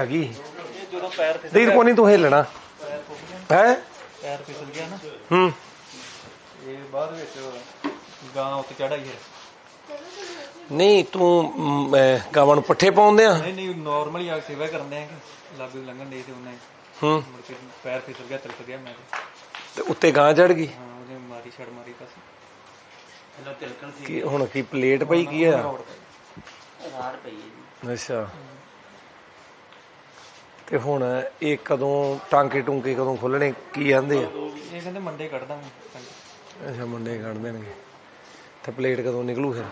ਹੈਗੀ। ਜਦੋਂ ਪੈਰ ਫਿਸਲ ਦੇਖ ਕੋਨੀ ਤੂੰ ਹਿੱਲਣਾ। ਪੈਰ ਫਿਸਲ ਗਿਆ ਹੈ? ਪੈਰ ਫਿਸਲ ਗਿਆ ਨਾ। ਹੂੰ। ਇਹ ਬਾਅਦ ਵਿੱਚ ਗਾਂ ਉੱਤੇ ਚੜਾਈ ਹੈ। ਨਹੀਂ ਤੂੰ ਗਾਵਾਂ ਨੂੰ ਪੱਠੇ ਪਾਉਂਦੇ ਆ? ਨਹੀਂ ਨਹੀਂ ਨਾਰਮਲੀ ਆ ਸੇਵਾ ਕਰਦੇ ਆ ਕਿ ਲਾਗੇ ਲੰਘਣ ਦੇ ਤੇ ਉਹਨੇ। ਹੂੰ। ਪੈਰ ਫਿਸਲ ਗਿਆ ਤਿਲਕ ਗਿਆ ਮੈਂ। ਤੇ। ਉੱਤੇ ਗਾਂ ਚੜ ਗਈ? ਹਾਂ ਉਹਨੇ ਮਾਰੀ ਛੜ ਮਾਰੀ ਬਸ। ਪਹਿਲਾਂ ਤਿਲਕਣ ਸੀ। ਕੀ ਹੁਣ ਕੀ ਪਲੇਟ ਪਈ ਕੀ ਆ? ਰੋੜ ਪਈ। ਹੈ ਜੀ ਅੱਛਾ। ਤੇ ਹੁਣ ਇਹ ਕਦੋਂ ਟਾਂਕੇ ਟੂੰਕੇ ਕਦੋਂ ਖੁੱਲਣੇ ਕੀ ਆਂਦੇ ਆ? ਇਹ ਕਹਿੰਦੇ ਮੰਡੇ ਕੱਢ ਦਾਂਗੇ। ਅੱਛਾ ਮੁੰਡੇ ਕੱਢ ਦੇਣਗੇ। ਤੇ ਪਲੇਟ ਕਦੋਂ ਨਿਕਲੂ ਫਿਰ?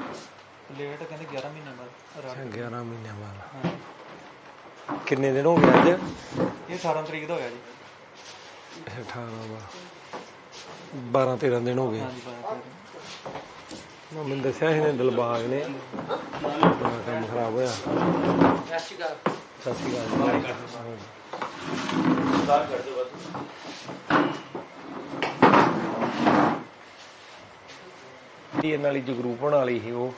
ਲੇਟ ਕਹਿੰਦੇ 11 ਮਹੀਨੇ ਬਾਅਦ ਰਾਤ ਅੱਛਾ, 11 ਮਹੀਨਿਆਂ ਬਾਅਦ। ਹਾਂ। ਕਿੰਨੇ ਦਿਨ ਹੋ ਗਏ ਅੱਜ? ਇਹ 18 ਤਰੀਕ ਦਾ ਹੋਇਆ ਜੀ। ਅੱਛਾ, 18 12 13 ਦਿਨ ਹੋ ਗਏ। ਹਾਂਜੀ ਬਾਰਾਂ ਤਰੀਕ ਮੈਂ ਮੈਨੂੰ ਦੱਸਿਆ ਇਹਨੇ ਦਿਲਬਾਗ ਨੇ। ਕੰਮ ਖਰਾਬ ਹੋਇਆ। ਸਤਿ ਸ਼੍ਰੀ ਅਕਾਲ। ਜੀ। ਇਹਨਾਂ ਵਾਲੀ ਜਗਰੂਪ ਹੋਣ ਵਾਲੀ ਸੀ ਉਹ।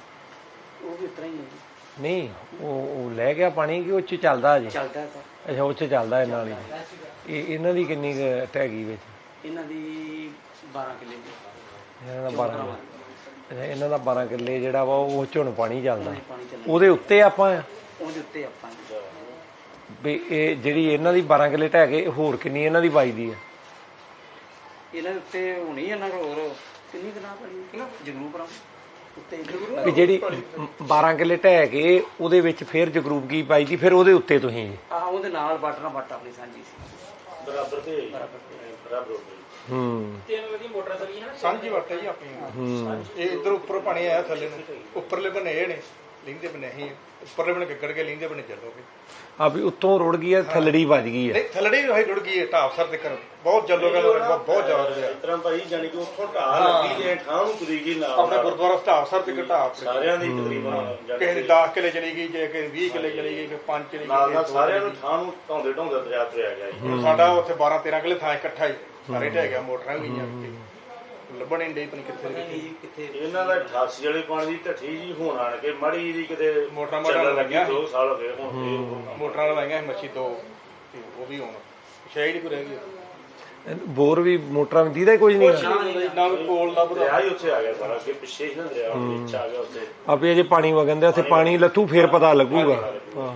ਉਹ ਵੀ ਉਤਰਾ ਹੀ ਹੈ ਜੀ। ਨਹੀਂ ਉਹ ਉਹ ਲੈ ਗਿਆ ਪਾਣੀ ਕਿ ਉਹ ਚ ਚੱਲਦਾ ਅਜੇ? ਚੱਲਦਾ ਸਰ ਅੱਛਾ ਉਹ ਚ ਚੱਲਦਾ ਇਹਨਾਂ ਵਾਲੀ ਇਹ ਇਹਨਾਂ ਦੀ ਕਿੰਨੀ ਟੈਗੀ ਵਿੱਚ? ਇਹਨਾਂ ਦੀ 12 ਕਿੱਲੇ ਦੀ। ਇਹਨਾਂ ਦਾ 12 ਅੱਛਾ ਇਹਨਾਂ ਦਾ 12 ਕਿੱਲੇ ਜਿਹੜਾ ਵਾ ਉਹ ਚ ਪਾਣੀ ਚੱਲਦਾ। ਉਹਦੇ ਉੱਤੇ ਆਪਾਂ ਉਹਦੇ ਉੱਤੇ ਆਪਾਂ ਵੀ ਇਹ ਜਿਹੜੀ ਇਹਨਾਂ ਦੀ 12 ਕਿੱਲੇ ਢਹਿ ਕੇ ਹੋਰ ਕਿੰਨੀ ਇਹਨਾਂ ਦੀ ਵੱਜਦੀ ਆ? ਇਹਨਾਂ ਦੇ ਉੱਤੇ ਹੋਣੀ ਇਹਨਾਂ ਕੋਲ ਹੋਰ। ਕਿੰਨੀ ਕਨਾ ਪੜੀ ਜਗਰੂ ਪਰਾਂ ਉੱਤੇ ਵੀ ਜਿਹੜੀ 12 ਕਿੱਲੇ ਢਹਿ ਕੇ ਉਹਦੇ ਵਿੱਚ ਫਿਰ ਜਗਰੂਪ ਕੀ ਪਾਈਦੀ ਫਿਰ ਉਹਦੇ ਉੱਤੇ ਤੁਸੀਂ ਜੀ। ਆ ਉਹਦੇ ਨਾਲ ਨਾਲ ਬਾਟਾ ਆਪਣੀ ਸਾਂਝੀ ਸੀ। ਬਰਾਬਰ ਤੇ ਬਰਾਬਰ ਬਰਾਬਰ ਹੋ। ਗਈ ਹੂੰ ਸਾਂਝੀ ਵਰਤ ਹੈ ਜੀ ਆਪਣੀ। ਹੂੰ। ਇਹ ਇਧਰ ਉੱਪਰ ਪਾਣੀ ਆਇਆ ਥੱਲੇ ਨੂੰ। ਉੱਪਰਲੇ ਇਹ ਨੇ। ਲਿੰਦੇ ਬਨੇ ਅਸੀਂ ਉੱਪਰਲੇ ਬਨੇ ਗੱਗੜ ਕੇ ਲਿੰਦੇ ਬਨੇ ਚੱਲੋਗੇ। ਆ ਵੀ ਉੱਤੋਂ ਰੁੜ ਗਈ ਆ ਥੱਲੜੀ ਵੱਜ ਗਈ ਆ ਨਹੀਂ ਥੱਲੜੀ ਹੋਈ ਰੁੜ ਗਈ ਹੈ ਢਾਬ ਸਰ ਤੱਕ। ਬਹੁਤ ਜੱਲੋਗਾ ਬਹੁਤ ਬਹੁਤ ਜ਼ਿਆਦਾ ਰਿਹਾ ਇਸ ਤਰ੍ਹਾਂ ਭਾਈ ਜਾਨੀ ਕਿ ਉੱਥੋਂ ਢਾਹ ਲੱਗੀ ਤੇ ਠਾਂ ਨੂੰ ਤੁਰੀ ਗਈ ਨਾਲ। ਆਪਣੇ ਗੁਰਦੁਆਰਾ ਢਾਬ ਸਰ ਤੱਕ ਢਾਬ। ਸਾਰਿਆਂ ਦੀ ਤਕਰੀਬਨ ਕਿਸੇ ਦੀ 10 ਕਿਲੇ ਚਲੀ ਗਈ ਜੇ ਕਿਸੇ ਦੀ 20 ਕਿਲੇ ਚਲੀ ਗਈ ਕਿਸੇ 5 ਚਲੀ ਗਈ ਸਾਰਿਆਂ ਨੂੰ ਠਾਂ ਨੂੰ ਢਾਉਂਦੇ ਢਾਉਂਦੇ ਦਰਿਆ ਤੁਰਿਆ ਗਿਆ ਜੀ। ਹੁਣ ਸਾਡਾ ਉੱਥੇ 12 13 ਕਿਲੇ ਥਾਂ ਇਕੱਠਾ ਹੀ। ਸਾਰੇ ਢਹਿ ਗਿਆ ਮੋਟਰਾਂ ਗਈਆਂ ਵਿੱਚ ਲੱਭਣ ਨਹੀਂ ਪਣੀ ਕਿੱਥੇ ਦੀ ਕਿੱਥੇ। ਕਿੱਥੇ ਇਹਨਾਂ ਦਾ 88 ਵਾਲੇ ਪਾਣੀ ਦੀ ਢੱਠੀ ਜੀ ਹੁਣ ਆਣ ਕੇ ਮੜੀ ਦੀ ਕਿਤੇ ਮੋਟਰਾਂ ਮਾਟਰਾਂ ਚੱਲਣ ਲੱਗੀਆਂ। 2 ਸਾਲ ਹੋ ਗਏ ਹੁਣ ਉਹ ਮੋਟਰਾਂ ਲਵਾਈਆਂ ਸੀ ਮੱਛੀ ਦੋ ਤੇ ਉਹ ਵੀ ਹੁਣ ਸ਼ਾਇਦ ਹੀ ਕੋਈ ਰਹਿ ਗਈ। ਬੋਰ ਵੀ ਮੋਟਰਾਂ ਵੀ ਦੀਦਾ ਹੀ ਕੁਝ ਨਹੀਂ ਆ ਨਾ ਕੋਈ ਕੋਲ ਲੱਭਦਾ ਦਰਿਆ ਹੀ ਉੱਥੇ ਆ ਗਿਆ ਸਾਰਾ ਅੱਗੇ ਪਿੱਛੇ ਹੀ ਨਾ ਦਰਿਆ ਵਿੱਚ ਆ ਗਿਆ ਉੱਥੇ। ਆਪੇ ਅਜੇ ਪਾਣੀ ਵਗਣ ਦਿਆ ਉੱਥੇ ਪਾਣੀ ਲੱਥੂ ਫੇਰ ਪਤਾ ਲੱਗੂਗਾ। ਹਾਂ।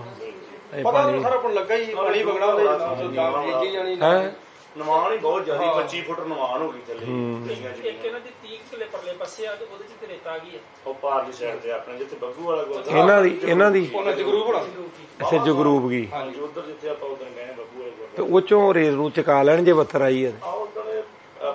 ਇਹ ਪਤਾ ਪਾਣੀ ਨਹੀਂ ਸਾਰਾ ਕੋਲ ਲੱਗਾ ਹੀ ਪਾਣੀ ਵਗਣਾ ਉਹਦੇ ਨਾਲ ਜਾਣੀ ਹੈ? ਨਵਾਨ ਹੀ ਬਹੁਤ ਜ਼ਿਆਦਾ 25 ਫੁੱਟ ਨਵਾਨ ਹੋ ਗਈ ਥੱਲੇ। ਕਈਆਂ ਇੱਕ ਇਹਨਾਂ ਦੀ 30 ਕਿਲੇ ਪਰਲੇ ਪਾਸੇ ਆ ਤੇ ਉਹਦੇ ਚ ਤੇ ਰੇਤਾ ਆ। ਗਈ ਹੈ ਉਹ ਪਾਰਲੀ ਸਾਈਡ ਤੇ ਆਪਣੇ ਜਿੱਥੇ ਬੱਗੂ ਵਾਲਾ ਗੁਰਦੁਆਰਾ ਇਹਨਾਂ ਦੀ ਇਹਨਾਂ ਦੀ ਉਹਨਾਂ ਜਗਰੂ ਬਣਾ ਅੱਛਾ ਜਗਰੂਪ ਗਈ ਹਾਂਜੀ ਉਧਰ ਜਿੱਥੇ ਆਪਾਂ ਉਧਰ ਗਏ ਨੇ ਬੱਗੂ ਵਾਲੇ ਗੁਰਦੁਆਰਾ ਤੇ ਉਹ ਚੋਂ ਰੇਤ ਨੂੰ ਚਕਾ ਲੈਣ ਜੇ ਪੱਥਰ ਆਈ ਉਧਰ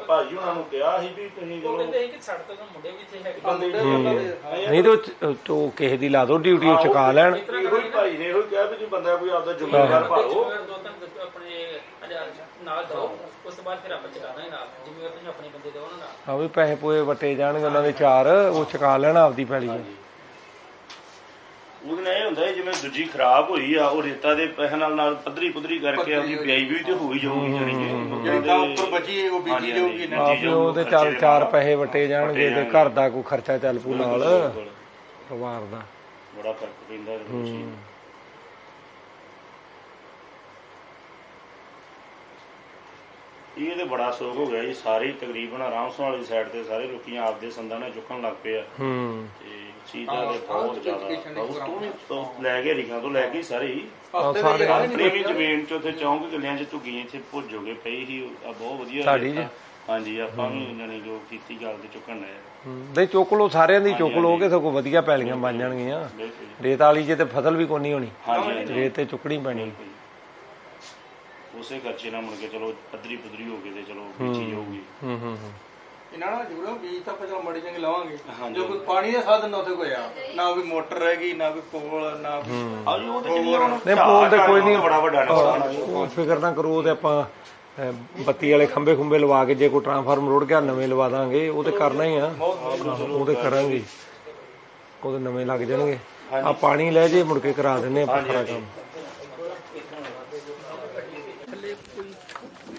ਭਾਜੀ ਉਹਨਾਂ ਨੂੰ ਕਿਹਾ ਸੀ ਵੀ ਤੁਸੀਂ ਉਹ ਜਦੋਂ ਕਹਿੰਦੇ ਸੀ ਕਿ ਸਾਡੇ ਤੋਂ ਮੁੰਡੇ ਵੀ ਇੱਥੇ ਹੈਗੇ। ਨਹੀਂ ਤੇ ਤੋ ਕਿਸੇ ਦੀ ਲਾ ਦੋ ਡਿਊਟੀ ਉਹ ਚਕਾ ਲੈਣ। ਇਹੋ ਹੀ ਭਾਈ ਨੇ ਇਹੋ ਹੀ ਕਿਹਾ ਵੀ ਜੇ ਬੰਦਾ ਕੋਈ ਆਪਦਾ ਜ਼ਿੰਮੇਵਾਰ ਭਾਲੋ। ਆਪਣੇ ਹਜ਼ਾਰ ਨਾਲ ਦੋ ਉਸ ਤੋਂ ਬਾਅਦ ਫਿਰ ਆਪਾਂ ਚਕਾ ਦਾਂਗੇ ਨਾਲ ਜਿਵੇਂ ਤੁਸੀਂ ਆਪਣੇ ਬੰਦੇ ਦੇ ਉਹਨਾਂ ਨਾਲ। ਆ ਵੀ ਪੈਸੇ ਪੂਏ ਵਟੇ ਜਾਣਗੇ ਉਹਨਾਂ ਦੇ ਚਾਰ ਉਹ ਚਕਾ ਲੈਣ ਆਪਦੀ ਪੈਲੀ ਚ। ਉਹਦੇ ਨਾਲ ਇਹ ਹੁੰਦਾ ਹੈ ਜਿਵੇਂ ਦੂਜੀ ਖਰਾਬ ਹੋਈ ਆ ਉਹ ਰੇਤਾ ਦੇ ਪੈਸੇ ਨਾਲ ਨਾਲ ਪੱਧਰੀ ਪੁੱਧਰੀ ਕਰਕੇ ਆਪਦੀ ਪਿਆਈ ਵੀ ਤੇ ਹੋ ਹੀ ਜਾਊਗੀ ਜਿਹੜੀ ਤਾਂ ਉੱਪਰ ਬਚੀ ਹੈ ਉਹ ਬੀਜੀ ਜਾਊਗੀ ਨਾ ਆਪ ਵੀ ਉਹਦੇ ਚਾਰ ਚਾਰ ਪੈਸੇ ਵਟੇ ਜਾਣਗੇ ਤੇ ਘਰ ਦਾ ਕੋਈ ਖਰਚਾ ਚੱਲ ਪੂ ਨਾਲ। ਪਰਿਵਾਰ ਦਾ। ਬੜਾ ਫ਼ਰਕ ਪੈਂਦਾ ਇਹਦੇ ਵਿੱਚ। ਇਹ ਤੇ ਬੜਾ ਸੋਖ ਹੋ ਗਿਆ ਜੀ ਸਾਰੇ ਤਕਰੀਬਨ ਆਰਾਮਸੋਂ ਵਾਲੀ ਸਾਈਡ ਤੇ ਸਾਰੇ ਲੋਕੀ ਆਪਦੇ ਸੰਦਾਂ ਨਾਲ ਚੁੱਕਣ ਲੱਗ ਪਏ ਆ। ਹੂੰ। ਤੇ ਚੀਜ਼ਾਂ ਦੇ ਬਹੁਤ ਜ਼ਿਆਦਾ ਬਹੁਤ ਤੋਂ ਲੈ ਕੇ ਰਿਖਾਂ ਤੋਂ ਲੈ ਕੇ ਸਾਰੇ ਹੀ। ਸਾਡੇ ਆਪਣੀ ਵੀ ਜ਼ਮੀਨ ਚ ਉੱਥੇ ਚੌਂਕ ਕਿੱਲਿਆਂ ਚ ਝੁੱਗੀਆਂ ਇੱਥੇ ਭੁੱਜੋਗੇ ਪਈ ਸੀ ਆ ਬਹੁਤ ਵਧੀਆ। ਹਾਂਜੀ ਆਪਾਂ ਵੀ ਜਾਨੀ ਜੋ ਕੀਤੀ ਗੱਲ ਤੇ ਚੁੱਕਣ ਲੈ ਦੇ ਚੁੱਕ ਲੋ ਸਾਰਿਆਂ ਦੀ ਚੁੱਕ ਲੋ ਕਿ ਸਗੋਂ ਵਧੀਆ ਪੈਲੀਆਂ ਬਣ ਜਾਣਗੀਆਂ। ਰੇਤ ਵਾਲੀ ਜੇ ਤੇ ਫਸਲ ਵੀ ਕੋਈ ਨਹੀਂ ਹੋਣੀ। ਰੇਤ ਤੇ ਚੁੱਕਣੀ ਪੈਣੀ। ਉਸੇ ਖਰਚੇ ਨਾਲ ਮੁੜ ਕੇ ਚਲੋ ਪੱਧਰੀ ਪੁੱਧਰੀ ਹੋ ਕੇ ਤੇ ਚਲੋ ਬੀਜੀ ਜਾਊਗੀ ਹੂੰ ਹੂੰ ਹੂੰ। ਇਹਨਾਂ ਨਾਲ ਜੁੜੋ ਬੀਜ ਤਾਂ ਆਪਾਂ ਮੜੀ ਚੰਗੇ ਲਾਵਾਂਗੇ। ਜੋ ਕੋਈ ਪਾਣੀ ਦਾ ਸਾਧਨ ਨਾ ਉੱਥੇ ਕੋਈ ਆ ਨਾ ਕੋਈ ਮੋਟਰ ਰਹਿ ਗਈ ਨਾ ਕੋਈ ਪੋਲ ਨਾ ਕੋਈ ਹਾਂਜੀ ਉਹ ਤੇ ਜਿਹੜੀਆਂ ਹੁਣ ਨਹੀਂ ਪੋਲ ਤੇ ਕੋਈ ਨਹੀਂ। ਬੜਾ ਵੱਡਾ ਨੁਕਸਾਨ ਆ ਉਹ ਫਿਕਰ ਨਾ ਕਰੋ ਉਹ ਤੇ ਆਪਾਂ ਬੱਤੀ ਵਾਲੇ ਖੰਬੇ ਖੁੰਬੇ ਲਵਾ ਕੇ ਜੇ ਕੋਈ ਟਰਾਂਸਫਾਰਮਰ ਰੁੜ ਗਿਆ ਨਵੇਂ ਲਵਾ ਦਾਂਗੇ ਉਹ ਤੇ ਕਰਨਾ ਹੀ ਆ। ਉਹ ਤੇ ਕਰਾਂਗੇ। ਉਹ ਤੇ ਨਵੇਂ ਲੱਗ ਜਾਣਗੇ। ਆ ਪਾਣੀ ਲੈ ਜੇ ਮੁੜ ਕੇ ਕਰਾ ਦਿੰਨੇ ਆਪਾਂ ਸਾਰਾ ਕੰਮ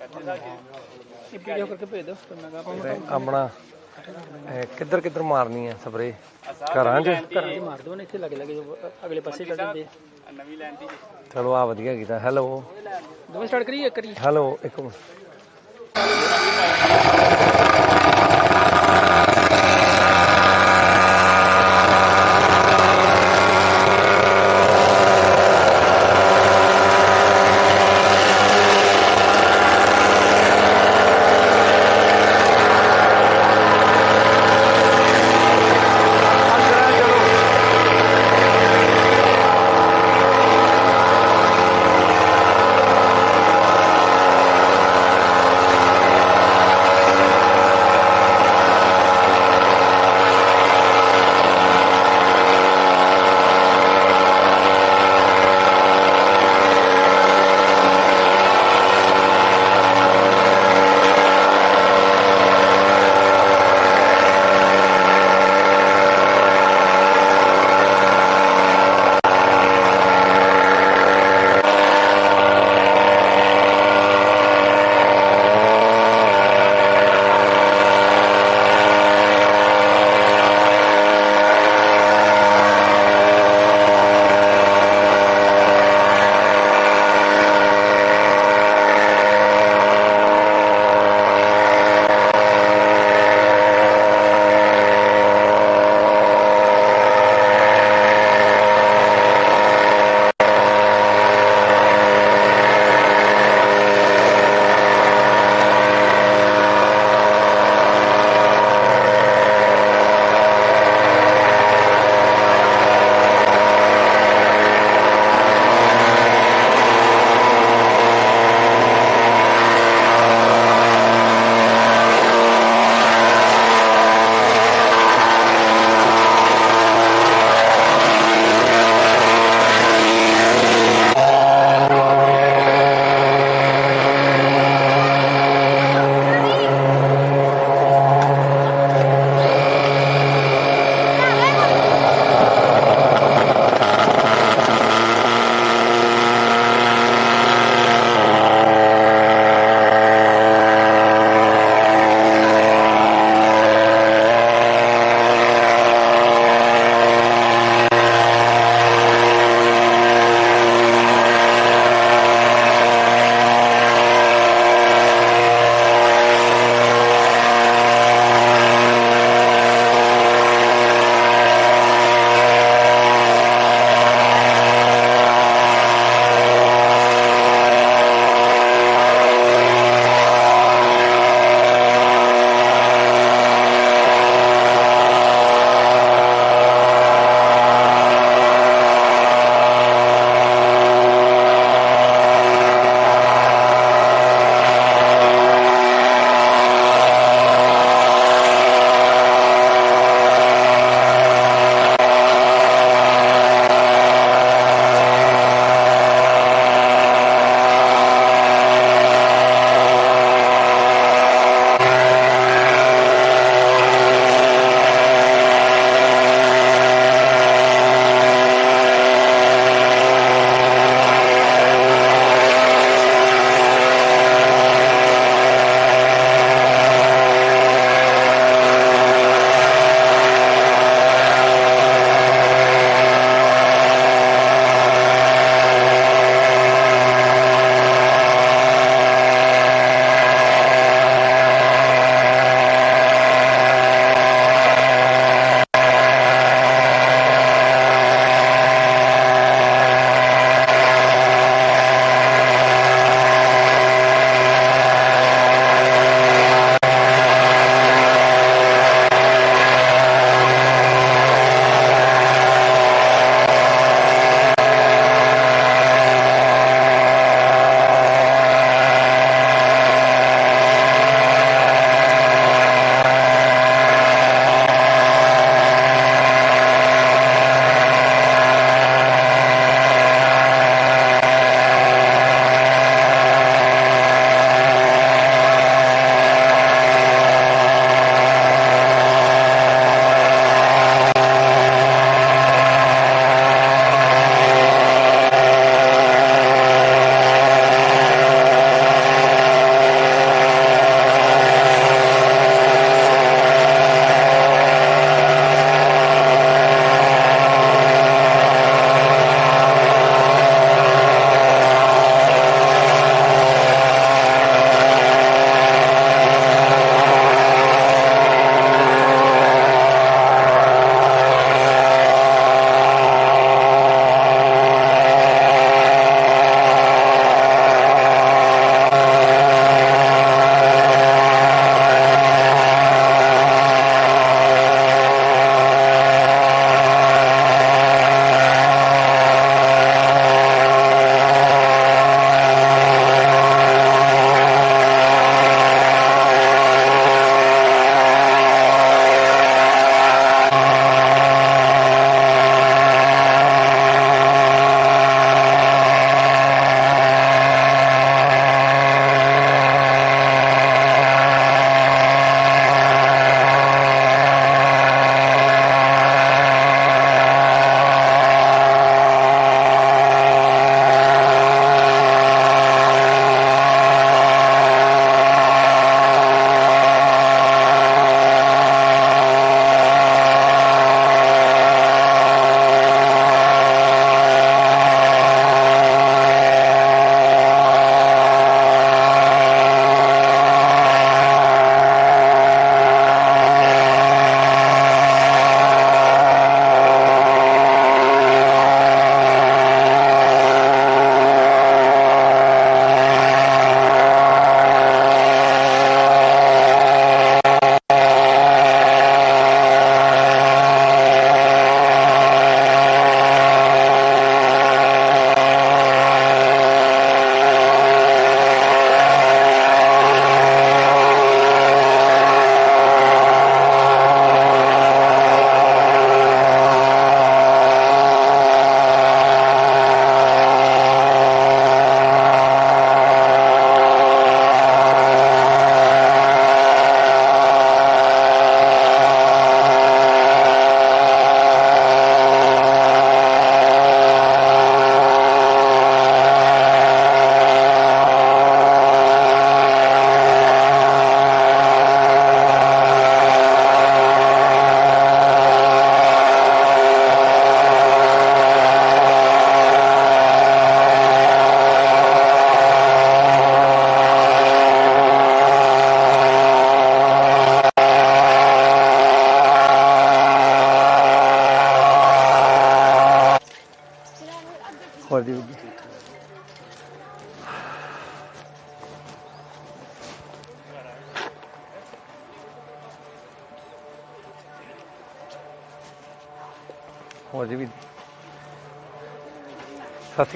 ਇਹ ਵੀਡੀਓ ਕਰਕੇ ਭੇਜ ਦਿਓ ਫਿਰ ਮੈਂ ਕਹਾਂ ਤੇ ਆਪਣਾ ਇਹ ਕਿੱਧਰ ਕਿੱਧਰ ਮਾਰਨੀ ਆ ਸਪਰੇ? ਘਰਾਂ 'ਚ? ਘਰਾਂ 'ਚ ਮਾਰ ਦਿਓ ਨੇ ਇੱਥੇ ਲੱਗੇ ਲੱਗੇ ਜੋ ਅਗਲੇ ਪਾਸੇ ਚੱਲ ਜਾਂਦੇ ਚਲੋ ਆ ਵਧੀਆ ਕੀਤਾ। ਹੈਲੋ। ਦੋਵੇਂ ਸਟਾਰਟ ਕਰੀਏ ਕਰੀ ਹੈਲੋ ਇੱਕ ਮਿੰਟ।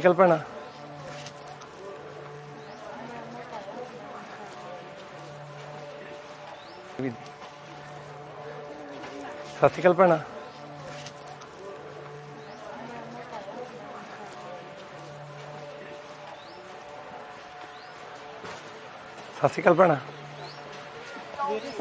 ਸਤਿ ਸ਼੍ਰੀ ਭੈਣਾ। ਸਤਿ ਸ਼੍ਰੀ ਅਕਾਲ ਭੈਣਾ। ਸਤਿ ਸ਼੍ਰੀ ਅਕਾਲ ਭੈਣਾ।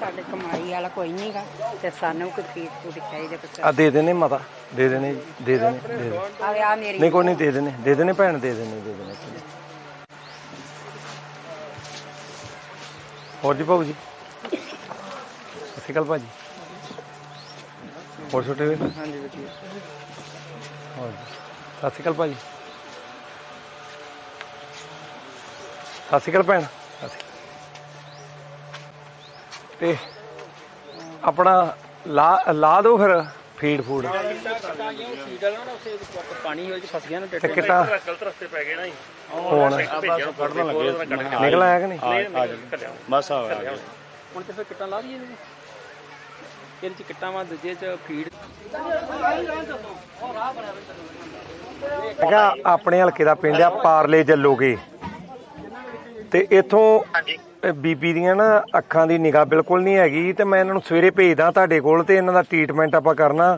ਸਾਡੇ ਕਮਾਈ ਵਾਲਾ ਕੋਈ ਨਹੀਂਗਾ ਤੇ ਸਾਨੂੰ ਕੋਈ ਫੀਸ ਫੂਡ ਚਾਹੀਦੇ ਕੁਛ ਆ ਦੇ ਦੇਣੇ ਮਾਤਾ ਦੇ ਦੇਣੇ ਜੀ, ਦੇ ਦੇਣੇ ਦੇ ਦੇਣੇ। ਆਵੇ ਆ ਮੇਰੀ ਨਹੀਂ ਕੋਈ ਨਹੀਂ ਦੇ ਦੇਣੇ ਦੇ ਦੇਣੇ ਭੈਣ ਦੇ ਦੇਣੇ ਦੇ ਦੇਣੇ। ਹੋਰ ਜੀ ਭਾਊ ਜੀ? ਸਤਿ ਸ਼੍ਰੀ ਅਕਾਲ ਭਾਜੀ। ਹੋਰ ਛੋਟੇ ਵੀਰ? ਹਾਂਜੀ ਵਧੀਆ। ਹੋਰ ਜੀ ਸਤਿ ਸ਼੍ਰੀ ਅਕਾਲ ਭਾਜੀ। ਸਤਿ ਸ਼੍ਰੀ ਅਕਾਲ ਭੈਣ। ਤੇ ਆਪਣਾ ਲਾ ਲਾ ਦਿਓ ਫਿਰ ਫੀਡ ਫੂਡ ਪਾਣੀ ਹੋਏ ਚ ਫਸ ਗਿਆ ਨਾ ਤੇ ਕਿਤਾ ਗਲਤ ਰਸਤੇ ਪੈ ਗਏ ਨਾ ਜੀ ਹੁਣ ਭੇਜਣ ਕੱਢਣ ਲੱਗੇ ਨਿਕਲ ਆਇਆ ਕਿ ਨਹੀਂ? ਬਸ ਆ ਹੁਣ ਤੇ ਫਿਰ ਕਿੱਟਾਂ ਲਾ ਦਈਏ ਇਹਦੇ ਚ। ਇਹਦੇ ਚ ਕਿੱਟਾਂ ਵਾ ਦੂਜੇ ਚ ਫੀਡ ਮੈਂ ਕਿਹਾ ਆਪਣੇ ਹਲਕੇ ਦਾ ਪਿੰਡ ਆ ਪਾਰਲੇ ਜੱਲੋਗੇ। ਤੇ ਇਥੋਂ ਬੀਬੀ ਦੀਆਂ ਨਾ ਅੱਖਾਂ ਦੀ ਨਿਗਾਹ ਬਿਲਕੁਲ ਨਹੀਂ ਹੈਗੀ ਤੇ ਮੈਂ ਇਹਨਾਂ ਨੂੰ ਸਵੇਰੇ ਭੇਜਦਾ ਤੁਹਾਡੇ ਕੋਲ ਤੇ ਇਹਨਾਂ ਦਾ ਟ੍ਰੀਟਮੈਂਟ ਆਪਾਂ ਕਰਨਾ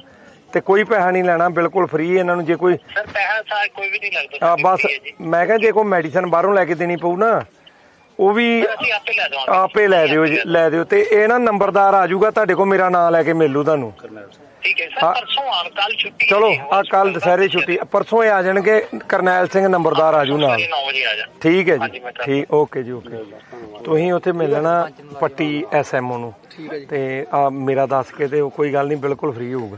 ਤੇ ਕੋਈ ਪੈਸਾ ਨਹੀਂ ਲੈਣਾ ਬਿਲਕੁਲ ਫ੍ਰੀ ਇਹਨਾਂ ਨੂੰ ਜੇ ਕੋਈ ਸਰ ਪੈਸਾ ਸਾਰ ਕੋਈ ਵੀ ਨਹੀਂ ਲੱਗਦਾ ਆ ਬਸ ਮੈਂ ਕਿਹਾ ਜੇ ਕੋਈ ਮੈਡੀਸਨ ਬਾਹਰੋਂ ਲੈ ਕੇ ਦੇਣੀ ਪਊ ਨਾ ਉਹ ਵੀ ਅਸੀਂ ਆਪੇ ਲੈ ਦਵਾਂਗੇ। ਆਪੇ ਲੈ ਦਿਓ ਜੀ ਲੈ ਦਿਓ ਤੇ ਇਹ ਨਾ ਨੰਬਰਦਾਰ ਆ ਜਾਊਗਾ ਤੁਹਾਡੇ ਕੋਲ ਮੇਰਾ ਨਾਮ ਲੈ ਕੇ ਮਿਲੂ ਤੁਹਾਨੂੰ। ਠੀਕ ਹੈ ਹਾਂ। ਸਰ ਪਰਸੋਂ ਆਣ ਕੱਲ ਛੁੱਟੀ ਚਲੋ ਆ ਕੱਲ ਦੁਸਹਿਰੇ ਛੁੱਟੀ। ਪਰਸੋਂ ਹੀ ਆ ਜਾਣਗੇ ਕਰਨੈਲ ਸਿੰਘ ਨੰਬਰਦਾਰ ਆ ਜੂ ਨਾਲ। 9 ਵਜੇ ਆ ਜਾ। ਠੀਕ ਹੈ ਜੀ। ਮੈਂ ਠੀਕ ਓਕੇ ਜੀ ਓਕੇ ਤੁਸੀਂ ਉੱਥੇ ਮਿਲਣਾ ਪੱਟੀ ਐਸਐਮਓ ਨੂੰ। ਤੇ ਆ ਮੇਰਾ ਦੱਸ ਕੇ ਤੇ ਉਹ ਕੋਈ ਗੱਲ ਨਹੀਂ ਬਿਲਕੁਲ ਫ੍ਰੀ ਹੋਊਗਾ।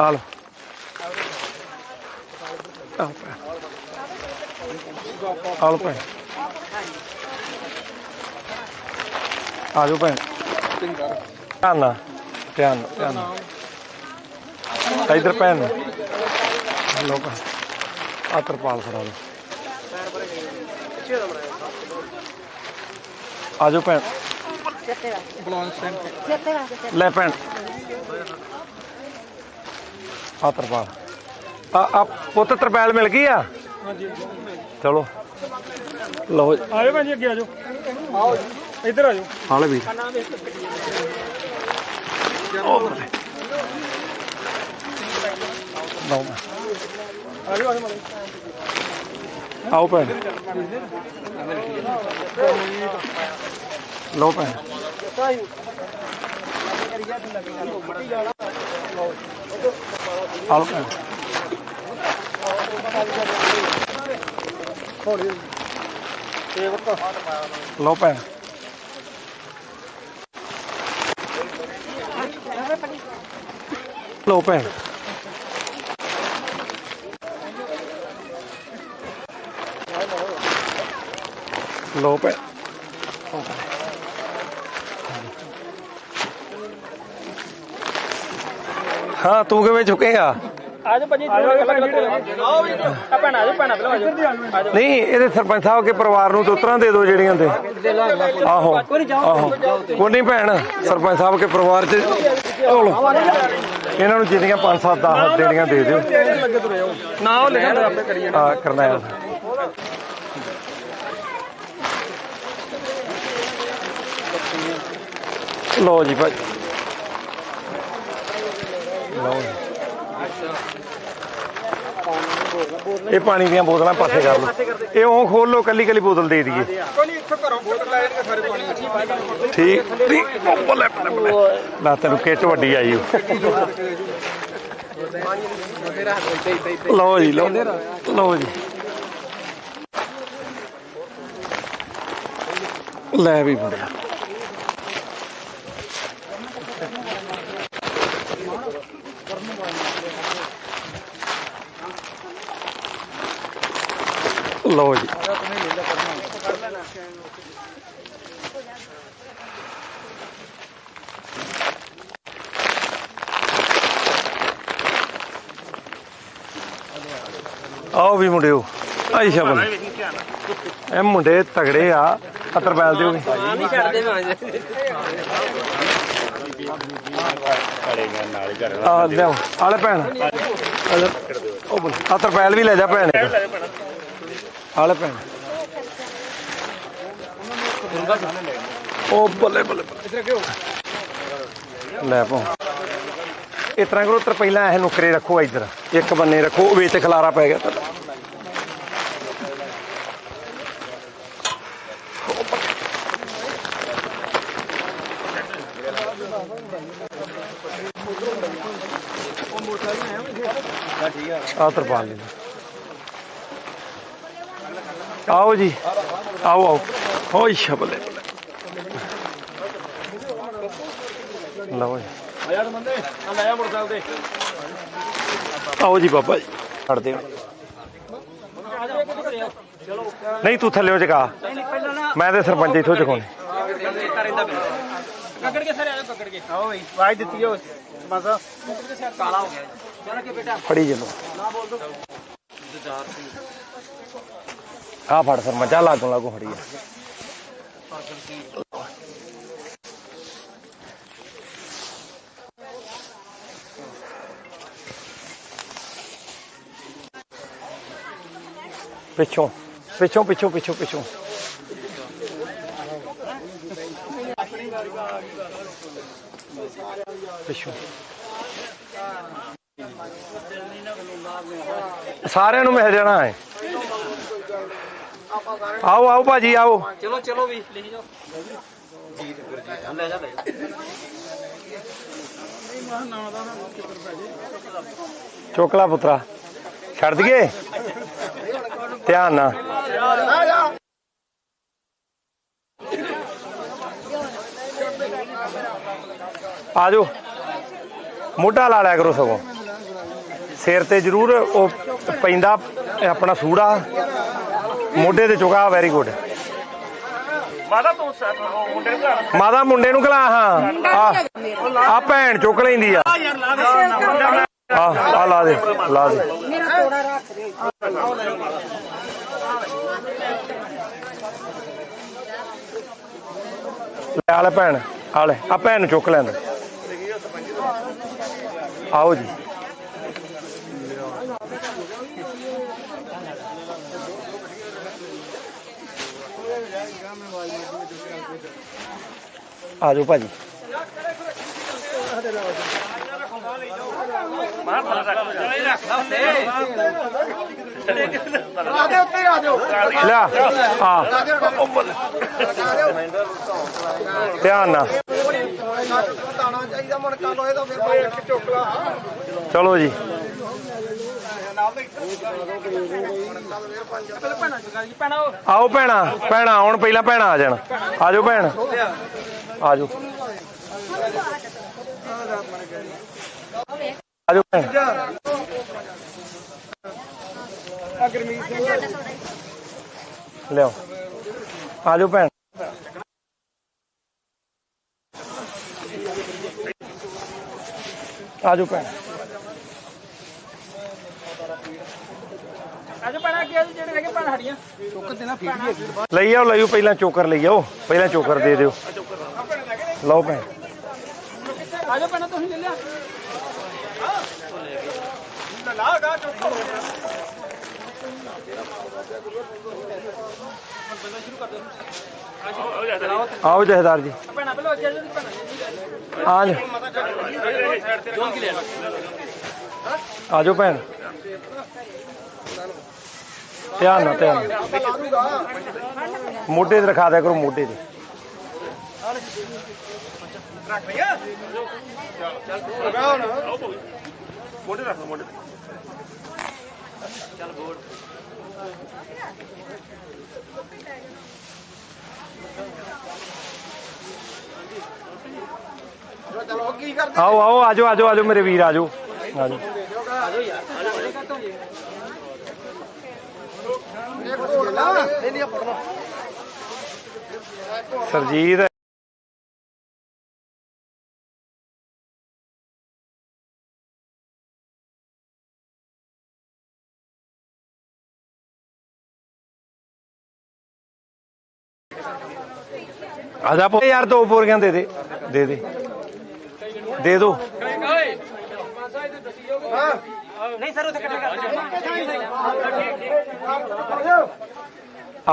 ਆਲ ਆਲ ਭੈਣ ਆਲ ਭੈਣ ਆ ਜਾਓ ਭੈਣ ਧਿਆਨ ਨਾਲ ਧਿਆਨ ਨਾਲ ਧਿਆਨ ਨਾਲ ਤਾਂ ਇਧਰ ਭੈਣ ਹਲੋ ਭੈਣ ਆ ਤਰਪਾਲ ਫੜਾ ਲਓ ਆ ਜਾਓ ਭੈਣ ਲੈ ਭੈਣ ਆ ਤਰਪਾਲ ਆ ਆ ਪੁੱਤ ਤਰਪਾਲ ਮਿਲ ਗਈ ਆ? ਚਲੋ। ਲਓ। ਆਜੋ ਭੈਣ ਜੀ ਅੱਗੇ ਆਜੋ ਆਓ ਇੱਧਰ ਆਜੋ ਆ ਲੈ ਵੀਰ। ਲਓ ਆਜੋ ਆਜੋ ਆਓ ਭੈਣ। ਲਓ ਭੈਣ। ਆਓ ਭੈਣ ਲਓ ਭੈਣ ਲਓ ਭੈਣ ਲਓ ਭੈਣ ਹਾਂ ਤੂੰ ਕਿਵੇਂ ਝੁਕੇਗਾ? ਆਜੋ ਭਾਜੀ ਅਲੱਗ ਅਲੱਗ ਆਓ ਵੀ ਆ ਭੈਣ ਆਜੋ ਭੈਣ ਪਹਿਲਾਂ ਆਜੋ ਆਜੋ ਨਹੀਂ ਇਹਦੇ ਸਰਪੰਚ ਸਾਹਿਬ ਕੇ ਪਰਿਵਾਰ ਨੂੰ ਤੋਤਰਾਂ ਦੇ ਦਿਓ ਜਿਹੜੀਆਂ ਤੇ ਆਹੋ ਆਹੋ। ਕੋਈ ਨਹੀਂ ਭੈਣ ਸਰਪੰਚ ਸਾਹਿਬ ਕੇ ਪਰਿਵਾਰ ਚ। ਇਹਨਾਂ ਨੂੰ ਜਿੰਨੀਆਂ 5 7 10 ਦੇਣੀਆਂ ਦੇ ਦਿਓ। ਨਾ ਉਹ ਲਿਖਣ ਦਾ ਆਪੇ ਕਰੀ ਆ ਕਰਨੈਲ ਲਓ ਜੀ ਭਾਈ ਲਓ ਇਹ ਪਾਣੀ ਦੀਆਂ ਬੋਤਲਾਂ ਪਾਸੇ ਕਰ ਲਓ। ਇਹ ਉਹ ਖੋਲ ਲਓ, ਕੱਲੀ ਕੱਲੀ ਬੋਤਲ ਦੇ ਦਈਏ। ਕੋਈ ਨਹੀਂ ਇੱਥੋਂ ਘਰੋਂ ਬੋਤਲ ਠੀਕ ਠੀਕ ਉਹ ਬੱਲੇ ਬੱਲੇ ਨਾ ਤੈਨੂੰ ਕਿੱਟ ਵੱਡੀ ਆਈ ਲਓ ਜੀ, ਲਓ। ਲਓ ਜੀ। ਲੈ ਵੀ ਮੁੰਡਿਆ। ਲਓ ਜੀ। ਆਓ ਵੀ ਮੁੰਡਿਓ, ਆਈ ਸ਼ਬਨ ਇਹ ਮੁੰਡੇ ਤਗੜੇ ਆ ਅਤਰ ਬੈਲ ਦਿਓ ਵੀ। ਕਰੇਗਾ ਆ, ਲਿਆਓ, ਆਲੇ ਭੈਣ। ਆਲੇ- ਉਹ ਬੋਲ ਆ ਤਰਪੈਲ ਵੀ ਲੈ ਜਾ ਭੈਣ ਇੱਕ। ਆਲੇ ਭੈਣ ਉਹ ਬੱਲੇ ਬੱਲੇ। ਲੈ ਪੋ। ਇਸ ਤਰ੍ਹਾਂ ਕਰੋ ਤਰਪੈਲਾਂ ਇਹ ਨੁਕਰੇ ਰੱਖੋ ਇੱਧਰ। ਇੱਕ ਬੰਨੇ ਰੱਖੋ ਉਹ ਵਿੱਚ ਖਲਾਰਾ ਪੈ ਗਿਆ। ਤੁਹਾਡਾ ਆ ਤਰਪਾਲ ਲੈ। ਆਓ ਜੀ ਆਓ ਆਓ। ਹੋਈ ਸ਼ਬਲੇ। ਲਓ ਜੀ। ਯਾਰ ਬੰਦੇ ਆ ਲੈ ਆ ਮੋਟਰਸਾਈਕਲ ਤੇ ਆਓ ਜੀ ਬਾਬਾ ਜੀ। ਛੱਡ ਦਿਓ ਨਹੀਂ ਤੂੰ ਥੱਲੇ ਚਕਾ ਮੈਂ ਤੇ ਸਰਪੰਚ ਇਥੋਂ ਚਕਾਉਣੇ ਕਕੜ ਕੇ ਸਾਰੇ ਆ ਕਕੜ ਕੇ ਆਓ ਬਈ ਵਾਜ ਦਿੱਤੀ ਹੋ ਮਾਸਾ ਕਾਲਾ ਹੋ ਗਿਆ। ਚਲ ਕੇ ਬੇਟਾ ਫੜੀ ਚਲੋ ਆ ਫੜ ਸਰਪੰਚ ਆ ਲਾਗੋਂ ਲਾਗੋਂ ਫੜੀ ਆ ਪਿੱਛੋਂ ਪਿੱਛੋਂ ਪਿੱਛੋਂ ਪਿੱਛੋਂ ਪਿੱਛੋਂ। ਪਿੱਛੋਂ। ਸਾਰਿਆਂ ਨੂੰ ਮਿਲ ਜਾਣਾ ਹੈ। ਆਓ ਆਓ ਭਾਜੀ ਆਓ। ਚਲੋ ਚਲੋ ਵੀ ਲਿਖ ਜਾਓ। ਜੀਤ ਗੁਰਜੀਤ ਲੈ ਜਾ ਲੈ ਜਾ ਚੋਕਲਾ ਪੁੱਤਰਾ ਛੱਡ ਦਈਏ? ਧਿਆਨ ਨਾਲ। ਆ ਜਾਓ ਮੋਢਾ ਲਾ ਲਿਆ ਕਰੋ ਸਗੋਂ। ਸਿਰ ਤੇ ਜ਼ਰੂਰ ਉਹ ਪੈਂਦਾ ਆਪਣਾ ਸੂੜਾ। ਮੋਢੇ ਤੇ ਚੁਗਾ ਵੈਰੀ ਗੁੱਡ ਮਾਤਾ ਤੂੰ ਮੁੰਡੇ ਨੂੰ ਘਰ ਮਾਦਾ ਮੁੰਡੇ ਨੂੰ ਕਲਾ ਹਾਂ। ਆ ਆ ਭੈਣ ਚੁੱਕ ਲੈਂਦੀ ਆ। ਆ ਆ ਲਾ ਦੇ ਲਾ ਦੇ। ਲੈ ਆ ਲੈ ਭੈਣ ਆ ਲੈ ਆ ਭੈਣ ਨੂੰ ਚੁੱਕ ਲੈਂਦਾ। ਆਓ ਜੀ। ਆ ਜਾਓ ਭਾਜੀ। ਲਿਆ ਆ। ਧਿਆਨ ਨਾਲ। ਤਾਣਾ ਚਾਹੀਦਾ ਮਣ ਕੱਲ ਹੋਏ ਤਾਂ ਫਿਰ ਭਾਈ ਇੱਕ ਚਲੋ ਜੀ। ਆਓ ਭੈਣਾ ਭੈਣਾ ਆਉਣ ਪਹਿਲਾਂ ਭੈਣਾ ਆ ਜਾਣ। ਆ ਜਾਓ ਭੈਣ। ਆ ਜਾਓ ਆ ਜਾਓ ਭੈਣ। ਲਿਓ ਆ ਜਾਓ ਭੈਣ ਆ ਜਾਓ ਭੈਣ ਅੱਜ ਪੈਣਾ ਅੱਗੇ ਜਿਹੜੇ ਰਹਿ ਗਏ ਪੈਣਾ ਹਟੀਆਂ ਲਈ ਆਓ ਲਈ ਆਓ ਪਹਿਲਾਂ ਚੋਕਰ ਲਈ ਆਓ। ਪਹਿਲਾਂ ਚੋਕਰ ਦੇ ਦਿਓ। ਲਓ ਭੈਣ। ਆ ਜਾਓ ਪੈਣਾ ਤੁਸੀਂ ਲੈ ਲਿਆ। ਆਓ ਜਹਦਾਰ ਜੀ। ਆ ਜਾ ਆ ਜਾਓ। ਭੈਣ। ਧਿਆਨ ਨਾਲ ਧਿਆਨ। ਮੋਢੇ ਤੇ ਰਖਾ ਦਿਆ ਕਰੋ ਮੋਢੇ ਤੇ। ਮੋਢੇ ਰੱਖ ਲਓ ਮੋਢੇ। ਤੇ। ਚਲੋ ਕੀ ਕਰਦੇ ਆਓ ਆਓ ਆਜੋ ਆਜੋ ਆਜੋ ਮੇਰੇ ਵੀਰ ਆਜੋ। ਆਜੋ। ਸਰਜੀਤ। ਆ ਜਾ ਪੁੱਤ। ਯਾਰ ਦੋ ਬੋਰੀਆਂ ਦੇ ਦੇ ਦੇ ਦੇ। ਦੇ ਦੋ।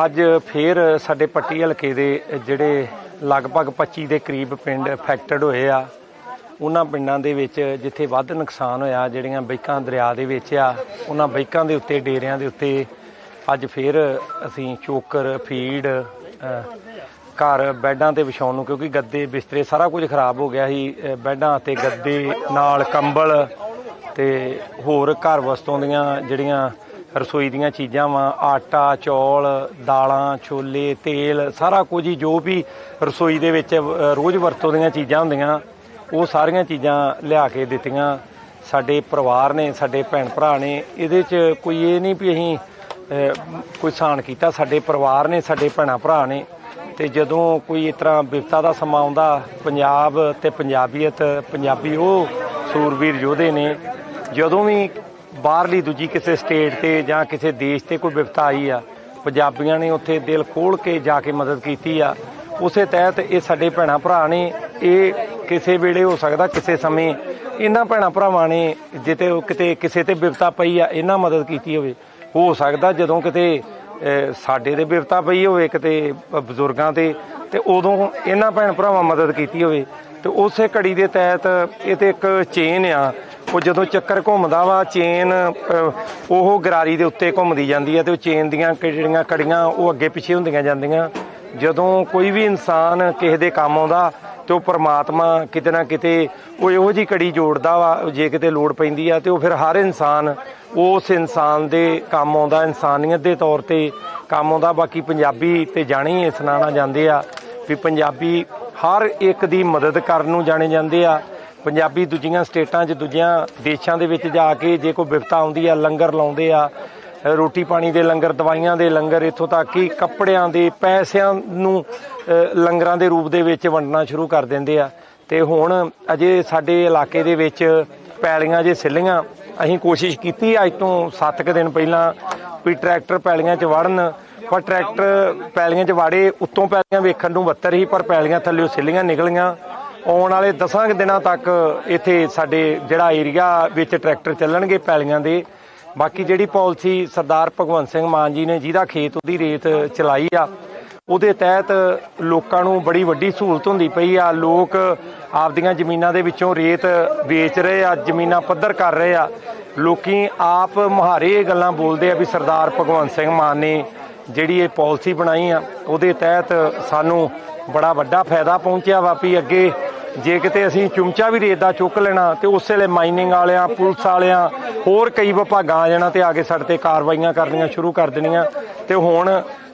ਅੱਜ ਫੇਰ ਸਾਡੇ ਪੱਟੀ ਹਲਕੇ ਦੇ ਜਿਹੜੇ ਲਗਭਗ 25 ਦੇ ਕਰੀਬ ਪਿੰਡ ਅਫੈਕਟਡ ਹੋਏ ਆ ਉਹਨਾਂ ਪਿੰਡਾਂ ਦੇ ਵਿੱਚ ਜਿੱਥੇ ਵੱਧ ਨੁਕਸਾਨ ਹੋਇਆ ਜਿਹੜੀਆਂ ਬੈਕਾਂ ਦਰਿਆ ਦੇ ਵਿੱਚ ਆ ਉਹਨਾਂ ਬੈਕਾਂ ਦੇ ਉੱਤੇ ਡੇਰਿਆਂ ਦੇ ਉੱਤੇ ਅੱਜ ਫੇਰ ਅਸੀਂ ਚੋਕਰ ਫੀਡ ਘਰ ਬੈੱਡਾਂ ਤੇ ਵਿਛਾਉਣ ਨੂੰ ਕਿਉਂਕਿ ਗੱਦੇ ਬਿਸਤਰੇ ਸਾਰਾ ਕੁਝ ਖਰਾਬ ਹੋ ਗਿਆ ਸੀ ਅ, ਬੈੱਡਾਂ ਤੇ ਗੱਦੇ ਨਾਲ ਕੰਬਲ ਤੇ ਹੋਰ ਘਰ ਵਸਤੋਂ ਦੀਆਂ ਜਿਹੜੀਆਂ ਰਸੋਈ ਦੀਆਂ ਚੀਜ਼ਾਂ ਵਾ ਆਟਾ ਚੌਲ ਦਾਲਾਂ ਛੋਲੇ ਤੇਲ ਸਾਰਾ ਕੁਝ ਹੀ ਜੋ ਵੀ ਰਸੋਈ ਦੇ ਵਿੱਚ ਰੋਜ਼ ਵਰਤੋਂ ਦੀਆਂ ਚੀਜ਼ਾਂ ਹੁੰਦੀਆਂ ਉਹ ਸਾਰੀਆਂ ਚੀਜ਼ਾਂ ਲਿਆ ਕੇ ਦਿੱਤੀਆਂ। ਸਾਡੇ ਪਰਿਵਾਰ ਨੇ ਸਾਡੇ ਭੈਣ ਭਰਾ ਨੇ ਇਹਦੇ 'ਚ ਕੋਈ ਇਹ ਨਹੀਂ ਵੀ ਅਸੀਂ ਕੋਈ ਸਾਨ ਕੀਤਾ ਸਾਡੇ ਪਰਿਵਾਰ ਨੇ ਸਾਡੇ ਭੈਣਾ ਭਰਾ ਨੇ। ਤੇ ਜਦੋਂ ਕੋਈ ਇਸ ਤਰ੍ਹਾਂ ਵਿਪਤਾ ਦਾ ਸਮਾਂ ਆਉਂਦਾ, ਪੰਜਾਬ ਤੇ ਪੰਜਾਬੀਅਤ, ਪੰਜਾਬੀ ਉਹ ਸੂਰਵੀਰ ਯੋਧੇ ਨੇ, ਜਦੋਂ ਵੀ ਬਾਹਰਲੀ ਦੂਜੀ ਕਿਸੇ ਸਟੇਟ ਤੇ ਜਾਂ ਕਿਸੇ ਦੇਸ਼ ਤੇ ਕੋਈ ਵਿਪਤਾ ਆਈ ਆ, ਪੰਜਾਬੀਆਂ ਨੇ ਉੱਥੇ ਦਿਲ ਖੋਲ ਕੇ ਜਾ ਕੇ ਮਦਦ ਕੀਤੀ ਆ। ਉਸੇ ਤਹਿਤ ਇਹ ਸਾਡੇ ਭੈਣਾ ਭਰਾ ਨੇ, ਇਹ ਕਿਸੇ ਵੇਲੇ ਹੋ ਸਕਦਾ ਕਿਸੇ ਸਮੇਂ ਇਹਨਾਂ ਭੈਣਾ ਭਰਾਵਾਂ ਨੇ ਜਿੱਤੇ ਕਿਤੇ ਕਿਸੇ ਤੇ ਵਿਪਤਾ ਪਈ ਆ, ਇਹਨਾਂ ਮਦਦ ਕੀਤੀ ਹੋਵੇ। ਹੋ ਸਕਦਾ ਜਦੋਂ ਕਿਤੇ ਸਾਡੇ ਦੇ ਬਿਪਤਾ ਪਈ ਹੋਵੇ ਕਿਤੇ ਬਜ਼ੁਰਗਾਂ ਤੇ ਤੇ ਉਦੋਂ ਇਹਨਾਂ ਭੈਣ ਭਰਾਵਾਂ ਮਦਦ ਕੀਤੀ ਹੋਵੇ। ਤੇ ਉਸੇ ਘੜੀ ਦੇ ਤਹਿਤ ਇਹ ਤੇ ਇੱਕ ਚੇਨ ਆ। ਉਹ ਜਦੋਂ ਚੱਕਰ ਘੁੰਮਦਾ ਵਾ ਚੇਨ ਉਹ ਗਰਾਰੀ ਦੇ ਉੱਤੇ ਘੁੰਮਦੀ ਜਾਂਦੀ ਹੈ ਤੇ ਉਹ ਚੇਨ ਦੀਆਂ ਜਿਹੜੀਆਂ ਕੜੀਆਂ ਉਹ ਅੱਗੇ ਪਿੱਛੇ ਹੁੰਦੀਆਂ ਜਾਂਦੀਆਂ। ਜਦੋਂ ਕੋਈ ਵੀ ਇਨਸਾਨ ਕਿਸੇ ਦੇ ਕੰਮ ਆਉਂਦਾ ਤੇ ਉਹ ਪਰਮਾਤਮਾ ਕਿਤੇ ਨਾ ਕਿਤੇ ਉਹ ਇਹੋ ਜੀ ਕੜੀ ਜੋੜਦਾ ਵਾ, ਜੇ ਕਿਤੇ ਲੋੜ ਪੈਂਦੀ ਆ ਤੇ ਉਹ ਫਿਰ ਹਰ ਇਨਸਾਨ ਉਸ ਇਨਸਾਨ ਦੇ ਕੰਮ ਆਉਂਦਾ, ਇਨਸਾਨੀਅਤ ਦੇ ਤੌਰ ਤੇ ਕੰਮ ਆਉਂਦਾ। ਬਾਕੀ ਪੰਜਾਬੀ ਤੇ ਜਾਣੇ ਹੀ ਇਸ ਜਾਂਦੇ ਆ ਵੀ ਪੰਜਾਬੀ ਹਰ ਇੱਕ ਦੀ ਮਦਦ ਕਰਨ ਨੂੰ ਜਾਣੇ ਜਾਂਦੇ ਆ। ਪੰਜਾਬੀ ਦੂਜੀਆਂ ਸਟੇਟਾਂ 'ਚ, ਦੂਜਿਆਂ ਦੇਸ਼ਾਂ ਦੇ ਵਿੱਚ ਜਾ ਕੇ ਜੇ ਕੋਈ ਵਿਪਤਾ ਆਉਂਦੀ ਆ, ਲੰਗਰ ਲਾਉਂਦੇ ਆ, ਰੋਟੀ ਪਾਣੀ ਦੇ ਲੰਗਰ, ਦਵਾਈਆਂ ਦੇ ਲੰਗਰ, ਇੱਥੋਂ ਤੱਕ ਕਿ ਕੱਪੜਿਆਂ ਦੇ, ਪੈਸਿਆਂ ਨੂੰ ਲੰਗਰਾਂ ਦੇ ਰੂਪ ਦੇ ਵਿੱਚ ਵੰਡਣਾ ਸ਼ੁਰੂ ਕਰ ਦਿੰਦੇ ਆ। ਤੇ ਹੁਣ ਅਜੇ ਸਾਡੇ ਇਲਾਕੇ ਦੇ ਵਿੱਚ ਪੈਲੀਆਂ ਜੇ ਸਿੱਲੀਆਂ ਅਸੀਂ ਕੋਸ਼ਿਸ਼ ਕੀਤੀ ਅੱਜ ਤੋਂ 7 ਕੁ ਦਿਨ ਪਹਿਲਾਂ ਵੀ ਟਰੈਕਟਰ ਪੈਲੀਆਂ 'ਚ ਵੜਨ, ਪਰ ਟਰੈਕਟਰ ਪੈਲੀਆਂ 'ਚ ਵਾੜੇ, ਉੱਤੋਂ ਪੈਲੀਆਂ ਵੇਖਣ ਨੂੰ ਬੱਤਰ ਹੀ ਪਰ ਪੈਲੀਆਂ ਥੱਲੇ ਸਿੱਲੀਆਂ ਨਿਕਲੀਆਂ। ਆਉਣ ਵਾਲੇ 10 ਕੁ ਦਿਨਾਂ ਤੱਕ ਇੱਥੇ ਸਾਡੇ ਜਿਹੜਾ ਏਰੀਆ ਵਿੱਚ ਟਰੈਕਟਰ ਚੱਲਣਗੇ ਪੈਲੀਆਂ ਦੇ। ਬਾਕੀ ਜਿਹੜੀ ਪਾਲਿਸੀ ਸਰਦਾਰ ਭਗਵੰਤ ਸਿੰਘ ਮਾਨ ਜੀ ਨੇ, ਜਿਹਦਾ ਖੇਤ ਉਹਦੀ ਰੇਤ ਚਲਾਈ ਆ ਉਹਦੇ ਤਹਿਤ ਲੋਕਾਂ ਨੂੰ ਬੜੀ ਵੱਡੀ ਸਹੂਲਤ ਹੁੰਦੀ ਪਈ ਆ। ਲੋਕ ਆਪਦੀਆਂ ਜ਼ਮੀਨਾਂ ਦੇ ਵਿੱਚੋਂ ਰੇਤ ਵੇਚ ਰਹੇ ਆ, ਜ਼ਮੀਨਾਂ ਪੱਧਰ ਕਰ ਰਹੇ ਆ। ਲੋਕੀ ਆਪ ਮੁਹਾਰੇ ਇਹ ਗੱਲਾਂ ਬੋਲਦੇ ਆ ਵੀ ਸਰਦਾਰ ਭਗਵੰਤ ਸਿੰਘ ਮਾਨ ਨੇ ਜਿਹੜੀ ਇਹ ਪਾਲਿਸੀ ਬਣਾਈ ਆ, ਉਹਦੇ ਤਹਿਤ ਸਾਨੂੰ ਬੜਾ ਵੱਡਾ ਫਾਇਦਾ ਪਹੁੰਚਿਆ ਵਾ ਵੀ ਅੱਗੇ ਜੇ ਕਿਤੇ ਅਸੀਂ ਚੁੰਮਚਾ ਵੀ ਰੇਤ ਦਾ ਚੁੱਕ ਲੈਣਾ ਤੇ ਉਸ ਵੇਲੇ ਮਾਈਨਿੰਗ ਵਾਲਿਆਂ, ਪੁਲਿਸ ਵਾਲਿਆਂ, ਹੋਰ ਕਈ ਵਿਭਾਗਾਂ ਆ ਜਾਣਾ ਤੇ ਆ ਕੇ ਸਾਡੇ ਤੇ ਕਾਰਵਾਈਆਂ ਕਰਨੀਆਂ ਸ਼ੁਰੂ ਕਰ ਦੇਣੀਆਂ। ਤੇ ਹੁਣ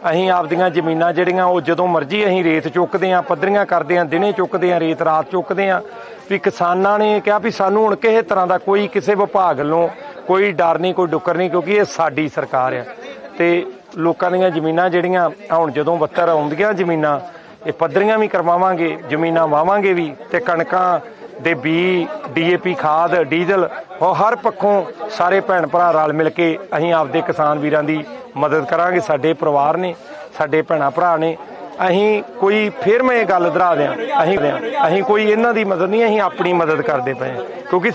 ਅਸੀਂ ਆਪਦੀਆਂ ਜ਼ਮੀਨਾਂ ਜਿਹੜੀਆਂ, ਉਹ ਜਦੋਂ ਮਰਜ਼ੀ ਅਸੀਂ ਰੇਤ ਚੁੱਕਦੇ ਆਂ ਪੱਧਰੀਆਂ ਕਰਦੇ ਆਂ ਦਿਨੇ ਚੁੱਕਦੇ ਆਂ ਰੇਤ ਰਾਤ ਚੁੱਕਦੇ ਆਂ ਵੀ ਕਿਸਾਨਾਂ ਨੇ ਕਿਹਾ ਵੀ ਸਾਨੂੰ ਹੁਣ ਕਿਸੇ ਤਰ੍ਹਾਂ ਦਾ ਕੋਈ ਕਿਸੇ ਵਿਭਾਗ ਵੱਲੋਂ ਕੋਈ ਡਰ ਨਹੀਂ, ਕੋਈ ਡੁੱਕਰ ਨਹੀਂ, ਕਿਉਂਕਿ ਇਹ ਸਾਡੀ ਸਰਕਾਰ ਆ। ਤੇ ਲੋਕਾਂ ਦੀਆਂ ਜ਼ਮੀਨਾਂ ਜਿਹੜੀਆਂ ਹੁਣ ਜਦੋਂ ਬੱਤਰ ਆਉਂਦੀਆਂ ਜ਼ਮੀਨਾਂ, ਇਹ ਪੱਧਰੀਆਂ ਵੀ ਕਰਵਾਵਾਂਗੇ, ਜ਼ਮੀਨਾਂ ਵਾਵਾਂਗੇ ਵੀ, ਤੇ ਕਣਕਾਂ ਦੇ ਬੀ, ਡੀਏਪੀ ਖਾਦ, ਡੀਜ਼ਲ, ਉਹ ਹਰ ਪੱਖੋਂ ਸਾਰੇ ਭੈਣ ਭਰਾ ਰਲ ਮਿਲ ਕੇ ਅਸੀਂ ਆਪਦੇ ਕਿਸਾਨ ਵੀਰਾਂ ਦੀ ਮਦਦ ਕਰਾਂਗੇ, ਸਾਡੇ ਪਰਿਵਾਰ ਨੇ, ਸਾਡੇ ਭੈਣਾ ਭਰਾ ਨੇ ਅਸੀਂ ਕੋਈ ਫਿਰ ਮੈਂ ਇਹ ਗੱਲ ਦਰਾ ਦਿਆਂ, ਅਸੀਂ ਅਸੀਂ ਕੋਈ ਇਹਨਾਂ ਦੀ ਮਦਦ ਨਹੀਂ, ਅਸੀਂ ਆਪਣੀ ਮਦਦ ਕਰਦੇ ਪਏ ਹਾਂ। ਕਿਉਂਕਿ